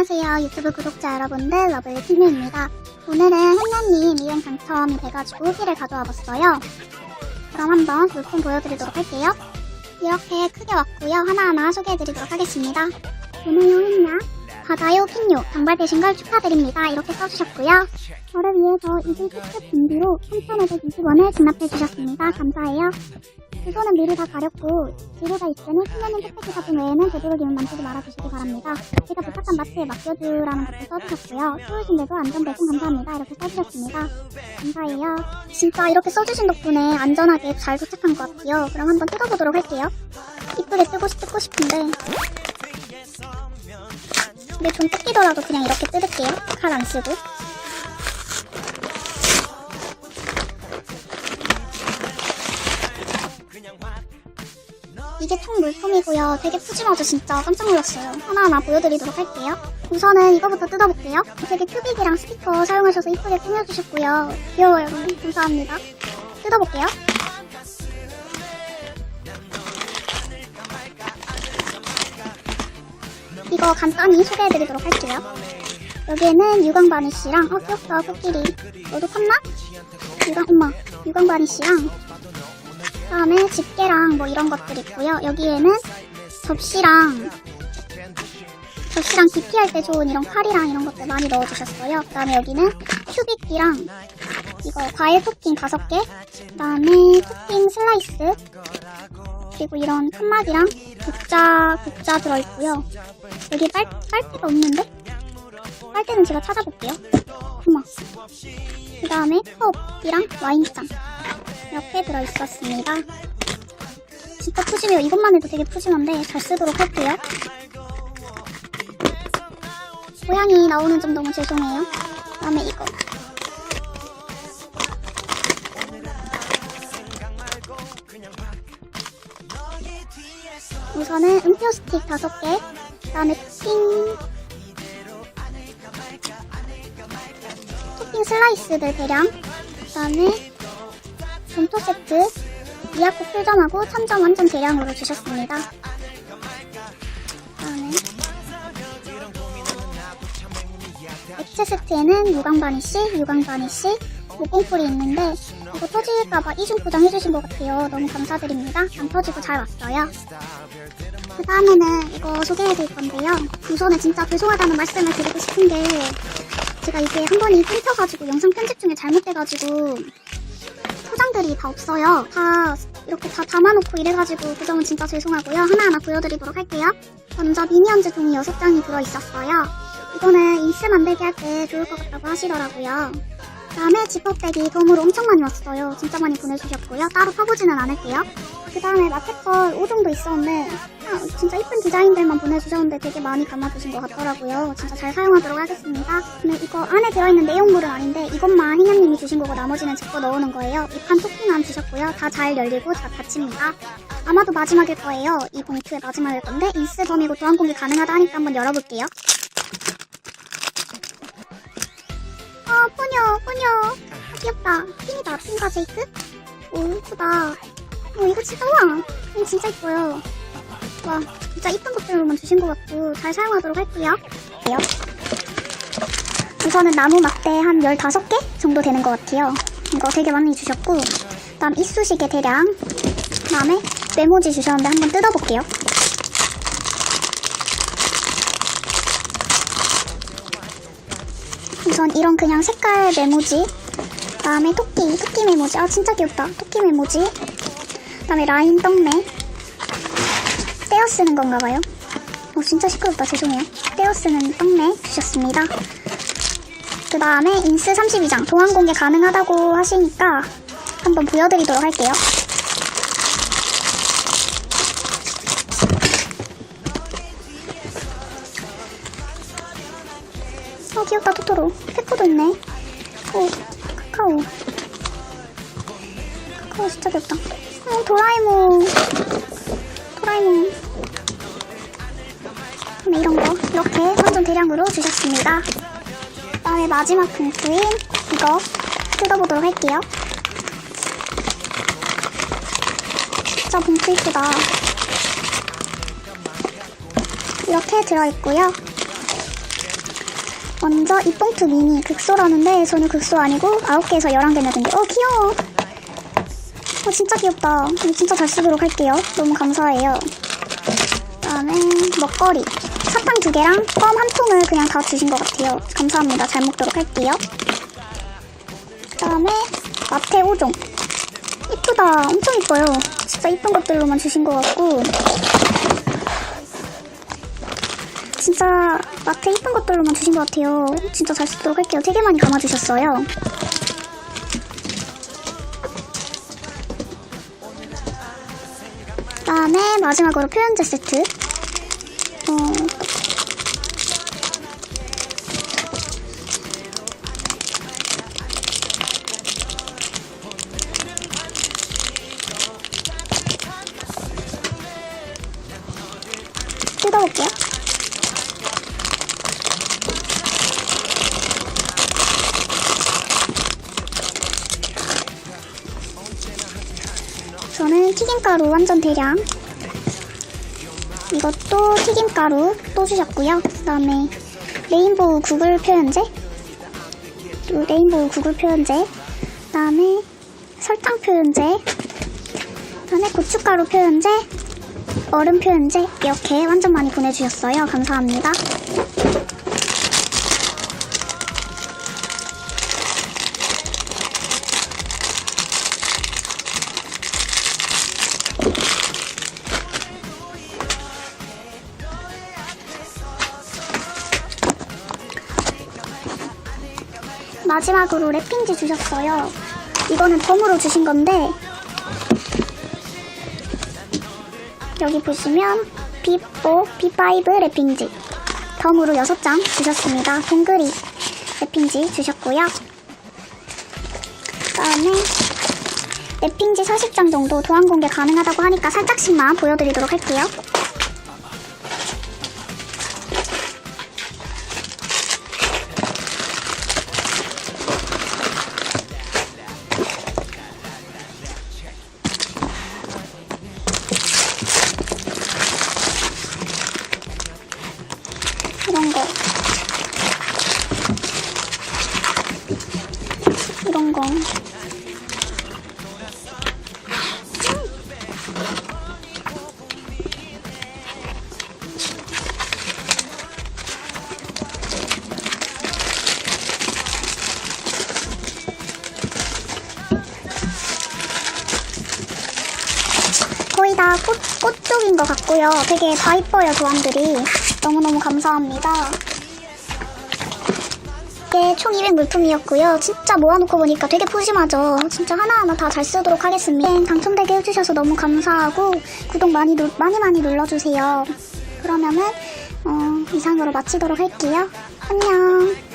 안녕하세요. 유튜브 구독자 여러분들 러블 팀입니다. 오늘은 햇녀님 이행 당첨이 돼가지고 후기를 가져와 봤어요. 그럼 한번 물품 보여드리도록 할게요. 이렇게 크게 왔고요. 하나하나 소개해드리도록 하겠습니다. 오늘요 햇녀 바다요 킹요. 당발되신 걸 축하드립니다. 이렇게 써주셨고요. 저를 위해서 이불 특급 준비로 3,520원을 지납해주셨습니다. 감사해요 주소는 미리 다 가렸고 지도가 있으니 신뢰는 택배기 사진 외에는 되도록 이면 만지지 말아주시기 바랍니다. 제가 부탁한 마트에 맡겨주라는 것도 써주셨고요. 추우신데도 안전배송 감사합니다. 이렇게 써주셨습니다. 감사해요. 진짜 이렇게 써주신 덕분에 안전하게 잘 도착한 것 같아요. 그럼 한번 뜯어보도록 할게요. 이쁘게 뜨고, 싶- 뜯고 싶은데 근데 좀 뜯기더라도 그냥 이렇게 뜯을게요. 칼 안 쓰고. 이게 총 물품이고요. 되게 푸짐하죠, 진짜. 깜짝 놀랐어요. 하나하나 보여드리도록 할게요. 우선은 이거부터 뜯어볼게요. 되게 큐빅이랑 스티커 사용하셔서 이쁘게 꾸며주셨고요. 귀여워요, 여러분. 감사합니다. 뜯어볼게요. 이거 간단히 소개해드리도록 할게요. 여기에는 유광 바니쉬랑 어 귀엽다 코끼리 너도 컸나? 유광 엄마 유광 바니쉬랑 그 다음에 집게랑 뭐 이런 것들 있고요. 여기에는 접시랑 접시랑 기피할 때 좋은 이런 칼이랑 이런 것들 많이 넣어주셨어요. 그 다음에 여기는 큐빅이랑 이거 과일 토핑 5개 그 다음에 토핑 슬라이스 그리고 이런 칸막이랑 국자 국자 들어있고요. 여기 빨, 빨대가 없는데? 빨대는 제가 찾아볼게요. 어머. 그 다음에 컵이랑 와인잔 이렇게 들어있었습니다. 진짜 푸짐해요. 이것만 해도 되게 푸짐한데 잘 쓰도록 할게요. 모양이 나오는 점 너무 죄송해요. 그 다음에 이거. 우선은 음표 스틱 5개, 그 다음에 토핑, 토핑 슬라이스들 대량, 그 다음에 점토 세트, 미야코 풀점하고 참점 완전 대량으로 주셨습니다. 그다음에 액체 세트에는 유광 바니쉬, 유광 바니쉬, 목공풀이 있는데 이거 터질까봐 이중 포장 해주신 것 같아요. 너무 감사드립니다. 안 터지고 잘 왔어요. 그 다음에는 이거 소개해드릴 건데요. 우선은 진짜 죄송하다는 말씀을 드리고 싶은 게 제가 이게 한 번이 끊겨가지고 영상 편집 중에 잘못돼가지고 포장들이 다 없어요. 다 이렇게 다 담아놓고 이래가지고 그 점은 진짜 죄송하고요. 하나하나 보여드리도록 할게요. 먼저 미니언즈 종이 6장이 들어있었어요. 이거는 인스 만들기 할 때 좋을 것 같다고 하시더라고요. 다음에 지퍼백이 덤으로 엄청 많이 왔어요. 진짜 많이 보내주셨고요. 따로 퍼보지는 않을게요. 그 다음에 마테컬 5종도 있었는데 아, 진짜 이쁜 디자인들만 보내주셨는데 되게 많이 감아주신 것 같더라고요. 진짜 잘 사용하도록 하겠습니다. 근데 이거 안에 들어있는 내용물은 아닌데 이것만 희냐님이 주신 거고 나머지는 제 거 넣어놓은 거예요. 이판 토핑만 주셨고요. 다 잘 열리고 잘 닫힙니다. 아마도 마지막일 거예요. 이 봉투의 마지막일 건데 인스 덤이고 도안 공개 가능하다 하니까 한번 열어볼게요. 아 포녀 포녀 아, 귀엽다 핀이다 핀과 제이크 오 이쁘다 오 이거 진짜 와. 이거 진짜 이뻐요. 와 진짜 이쁜 것들로만 주신 것 같고 잘 사용하도록 할게요. 요. 우선은 나무 막대 한 15개 정도 되는 것 같아요. 이거 되게 많이 주셨고 다음 이쑤시개 대량 그 다음에 메모지 주셨는데 한번 뜯어볼게요. 우선 이런 그냥 색깔 메모지 그 다음에 토끼 토끼 메모지. 아 진짜 귀엽다. 토끼 메모지 그다음에 라인 떡메 떼어 쓰는 건가 봐요. 어 진짜 시끄럽다. 죄송해요. 떼어 쓰는 떡메 주셨습니다. 그 다음에 인스 32장. 동안 공개 가능하다고 하시니까 한번 보여드리도록 할게요. 어 귀엽다. 토토로. 페코도 있네. 오 카카오. 카카오 진짜 귀엽다. 어 도라에몽. 도라에몽. 네, 이런 거 이렇게 완전 대량으로 주셨습니다. 그 다음에 마지막 봉투인 이거 뜯어보도록 할게요. 진짜 봉투 이쁘다. 이렇게 들어있고요. 먼저 이뽕투 미니 극소라는데 저는 극소 아니고 9개에서 11개 내던데 어 귀여워 어 진짜 귀엽다. 진짜 잘 쓰도록 할게요. 너무 감사해요. 그다음에 먹거리. 사탕 두 개랑 껌 한 통을 그냥 다 주신 것 같아요. 감사합니다. 잘 먹도록 할게요. 그다음에 마테 5종. 이쁘다. 엄청 이뻐요. 진짜 이쁜 것들로만 주신 것 같고. 진짜 마트 이쁜 것들로만 주신 것 같아요. 진짜 잘 쓰도록 할게요. 되게 많이 감아주셨어요. 다음에 마지막으로 표현제 세트. 어, 뜯어볼게요. 저는 튀김가루 완전 대량 이것도 튀김가루 또 주셨고요. 그 다음에 레인보우 구글 표현제? 또 레인보우 구글 표현제. 그 다음에 설탕 표현제. 그 다음에 고춧가루 표현제 얼음 표현제 이렇게 완전 많이 보내주셨어요. 감사합니다 마지막으로 랩핑지 주셨어요. 이거는 덤으로 주신 건데 여기 보시면 B4, B5 랩핑지 덤으로 6장 주셨습니다. 동그리 랩핑지 주셨고요. 그 다음에 랩핑지 40장 정도 도안 공개 가능하다고 하니까 살짝씩만 보여드리도록 할게요. 거. 거의 다 꽃, 꽃 쪽인 것 같고요. 되게 다 이뻐요, 도안들이. 너무너무 감사합니다. 이게 총200 물품이었고요. 진짜 모아놓고 보니까 되게 푸짐하죠. 진짜 하나하나 다 잘 쓰도록 하겠습니다. 네, 당첨되게 해주셔서 너무 감사하고 구독 많이, 누, 많이 많이 눌러주세요. 그러면은 어, 이상으로 마치도록 할게요. 안녕.